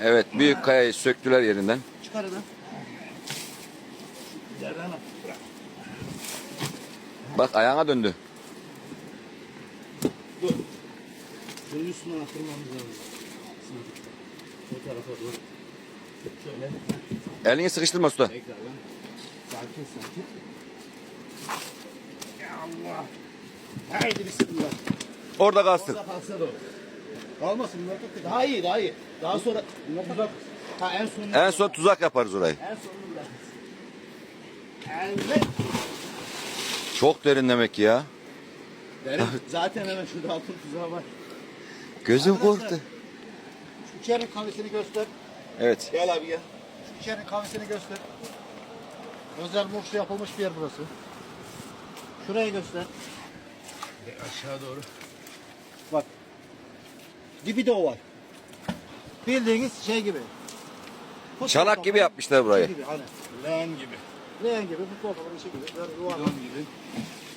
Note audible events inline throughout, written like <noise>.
Evet büyük kayayı söktüler yerinden. çıkar. Bırak. Bak ayağına döndü. Dur. Şunun üstünden atırmamız lazım. Bu tarafa doğru. Şöyle. Elini sıkıştırma usta. Tekrar lan. Sakin sakin. Ya Allah. Haydi bismillah. Orada kalsın. Orada kalsa da olur. Kalmasın bunlar çok kötü. Daha iyi daha iyi. Daha sonra bunlar uzak. Ha en sonunda. En son tuzak yaparız orayı. En bırakırız. Evet. Çok derin demek ki ya. Derim. <laughs> Zaten hemen şurada altın tuzağı var. Gözüm Arkadaşlar. korktu. Şu içerinin kahvesini göster. Evet. Gel abi gel. Şu içerinin kahvesini göster. Özel murçlu yapılmış bir yer burası. Şurayı göster. aşağı doğru. Bak. Dibi de o var. Bildiğiniz şey gibi. Futbol Çanak gibi yapmışlar burayı. Gibi, hani. Leğen gibi. Leğen gibi futbol topunun içi gibi. Böyle yuvarlak. Gibi.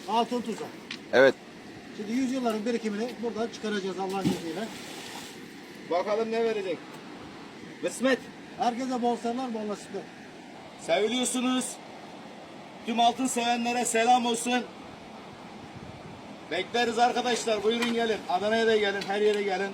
Altın tuzak. Evet. Şimdi yüzyılların birikimini buradan çıkaracağız Allah'ın izniyle. Bakalım ne verecek. Kısmet. Herkese bol seneler, bol nasipler. Seviliyorsunuz. Tüm altın sevenlere selam olsun. Bekleriz arkadaşlar. Buyurun gelin. Adana'ya da gelin. Her yere gelin.